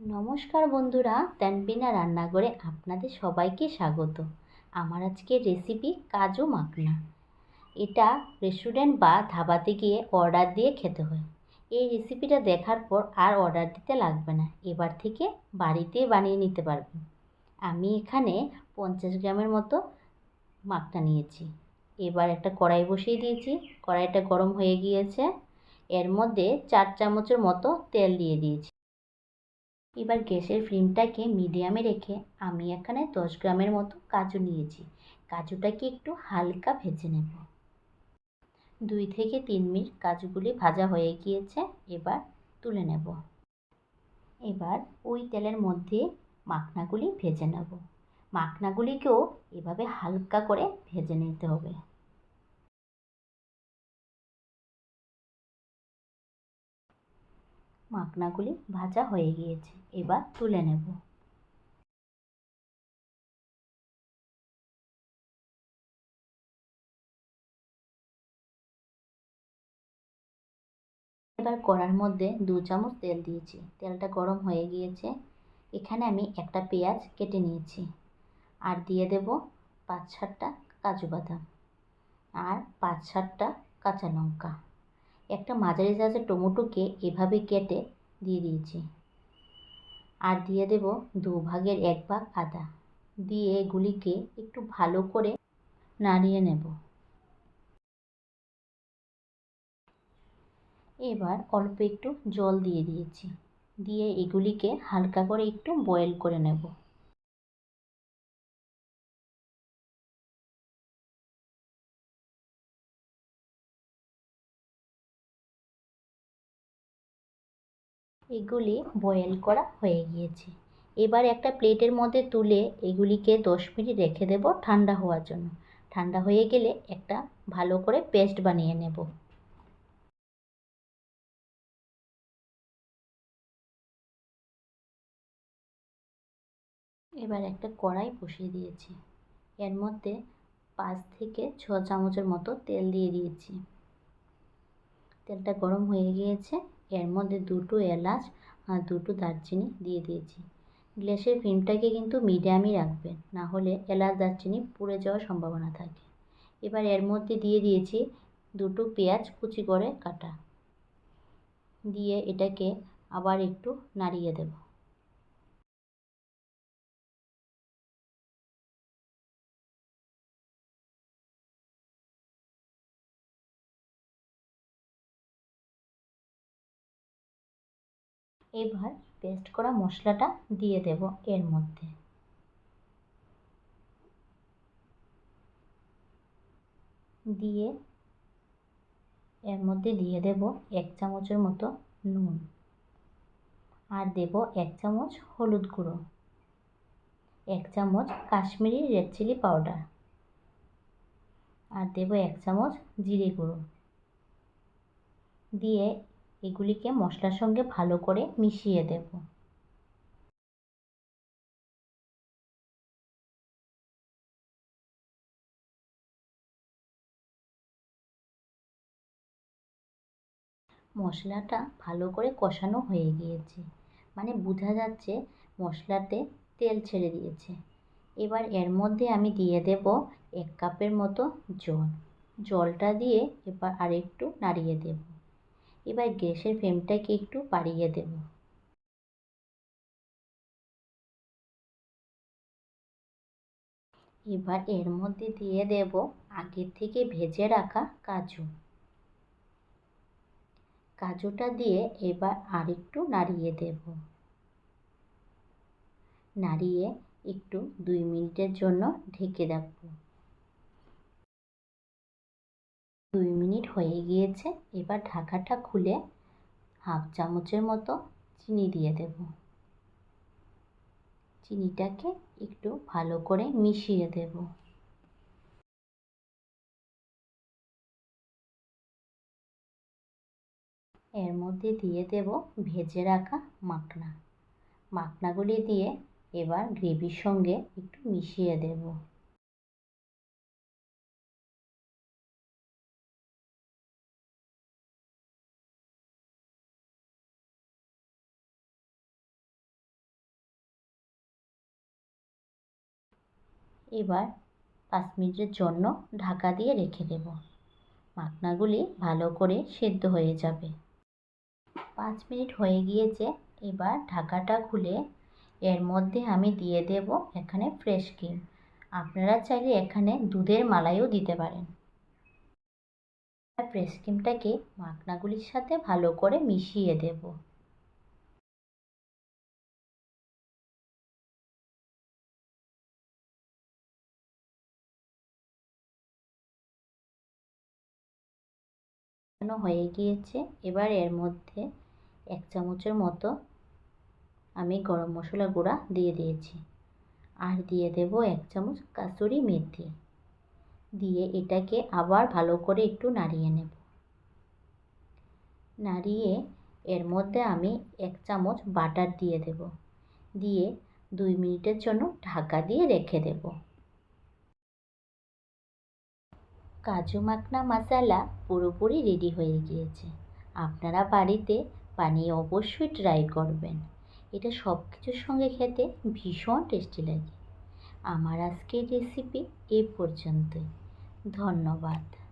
নমস্কার বন্ধুরা, তানবিনা রান্নাঘরে আপনাদের সবাইকে স্বাগত। আমার আজকের রেসিপি কাজু মাখনা। এটা রেস্টুরেন্ট বা ধাবাতে গিয়ে অর্ডার দিয়ে খেতে হয়। এই রেসিপিটা দেখার পর আর অর্ডার দিতে লাগবে না। এবার থেকে বাড়িতে বানিয়ে নিতে পারবেন আমি এখানে পঞ্চাশ গ্রামের মতো মাখনা নিয়েছি। এবার একটা কড়াই বসিয়ে দিয়েছি। কড়াইটা গরম হয়ে গিয়েছে। এর মধ্যে চার চামচের মতো তেল দিয়ে দিয়েছি। এবার গ্যাসের ফ্লেমটাকে মিডিয়ামে রেখে আমি এখানে দশ গ্রামের মতো কাজু নিয়েছি। কাজুটাকে একটু হালকা ভেজে নেব। দুই থেকে তিন মিনিট কাজুগুলি ভাজা হয়ে গিয়েছে, এবার তুলে নেব। এবার ওই তেলের মধ্যে মাখনাগুলি ভেজে নেব। মাখনাগুলিকেও এভাবে হালকা করে ভেজে নিতে হবে। মাখনাগুলি ভাজা হয়ে গিয়েছে। এবার তুলে নেব। এবার কড়ার মধ্যে দু চামচ তেল দিয়েছি। তেলটা গরম হয়ে গিয়েছে। এখানে আমি একটা পেঁয়াজ কেটে নিয়েছি। আর দিয়ে দেব পাঁচ সাতটা কাজু বাদাম। আর পাঁচ সাতটা কাঁচা লঙ্কা। একটা মাঝারি সাইজের টমেটোকে এভাবে কেটে দিয়ে দিয়েছি। আর দিয়ে দেব দু ভাগের এক ভাগ আদা। দিয়ে এগুলিকে একটু ভালো করে নাড়িয়ে নেব। এবার অল্প একটু জল দিয়ে দিয়েছি। দিয়ে এগুলিকে হালকা করে একটু বয়েল করে নেব। এগুলি বয়েল করা হয়ে গিয়েছে। এবার একটা প্লেটের মধ্যে তুলে এগুলিকে দশ মিনিট রেখে দেব ঠান্ডা হওয়ার জন্য। ঠান্ডা হয়ে গেলে একটা ভালো করে পেস্ট বানিয়ে নেব। এবার একটা কড়াই বসিয়ে দিয়েছি। এর মধ্যে পাঁচ থেকে ছ চামচের মতো তেল দিয়ে দিয়েছি। তেলটা গরম হয়ে গিয়েছে। এর মধ্যে দুটো এলাচ আর দুটো দারচিনি দিয়ে দিয়েছি। গ্যাসের ফ্লেমটাকে কিন্তু মিডিয়ামই রাখবেন, না হলে এলাচ, দারচিনি পুড়ে যাওয়ার সম্ভাবনা থাকে। এবার এর মধ্যে দিয়ে দিয়েছি দুটো পেঁয়াজ কুচি করে কাটা। দিয়ে এটাকে আবার একটু নাড়িয়ে দেব। এবার পেস্ট করা মশলাটা দিয়ে দেব এর মধ্যে। দিয়ে এর মধ্যে দিয়ে দেব এক চামচের মতো নুন। আর দেব এক চামচ হলুদ গুঁড়ো। এক চামচ কাশ্মীরি রেড চিলি পাউডার। আর দেব এক চামচ জিরে গুঁড়ো। দিয়ে এগুলিকে মশলার সঙ্গে ভালো করে মিশিয়ে দেব। মশলাটা ভালো করে কষানো হয়ে গিয়েছে। মানে বোঝা যাচ্ছে মশলাতে তেল ছেড়ে দিয়েছে। এবার এর মধ্যে আমি দিয়ে দেব এক কাপের মতো জল। জলটা দিয়ে এবার আরেকটু নাড়িয়ে দেব। এবার গ্যাসের ফ্লেমটাকে একটু বাড়িয়ে দেব। এবার এর মধ্যে দিয়ে দেব আগের থেকে ভেজে রাখা কাজু। কাজুটা দিয়ে এবার আরেকটু নাড়িয়ে দেব। নাড়িয়ে একটু দুই মিনিটের জন্য ঢেকে রাখব। দুই মিনিট হয়ে গিয়েছে, এবার ঢাকাটা খুলে হাফ চামচের মতো চিনি দিয়ে দেব। চিনিটাকে একটু ভালো করে মিশিয়ে দেব। এর মধ্যে দিয়ে দেব ভেজে রাখা মাখনা। মাখনাগুলি দিয়ে এবার গ্রেভির সঙ্গে একটু মিশিয়ে দেব। এবার পাঁচ মিনিটের জন্য ঢাকা দিয়ে রেখে দেব। মাখনাগুলি ভালো করে সেদ্ধ হয়ে যাবে। পাঁচ মিনিট হয়ে গিয়েছে, এবার ঢাকাটা খুলে এর মধ্যে আমি দিয়ে দেব এখানে ফ্রেশ ক্রিম। আপনারা চাইলে এখানে দুধের মালাইও দিতে পারেন। ফ্রেশ ক্রিমটাকে মাখনাগুলির সাথে ভালো করে মিশিয়ে দেব। হয়ে গিয়েছে। এবার এর মধ্যে এক চামচের মতো আমি গরম মশলা গুঁড়া দিয়ে দিয়েছি। আর দিয়ে দেব এক চামচ কাসুরি মেথি। দিয়ে এটাকে আবার ভালো করে একটু নাড়িয়ে নেব। নাড়িয়ে এর মধ্যে আমি এক চামচ বাটার দিয়ে দেব। দিয়ে দুই মিনিটের জন্য ঢাকা দিয়ে রেখে দেব। কাজু মাখনা মশালা পুরোপুরি রেডি হয়ে গিয়েছে। আপনারা বাড়িতে বানিয়ে অবশ্যই ট্রাই করবেন। এটা সব কিছুর সঙ্গে খেতে ভীষণ টেস্টি লাগে। আমার আজকের রেসিপি এ পর্যন্তই। ধন্যবাদ।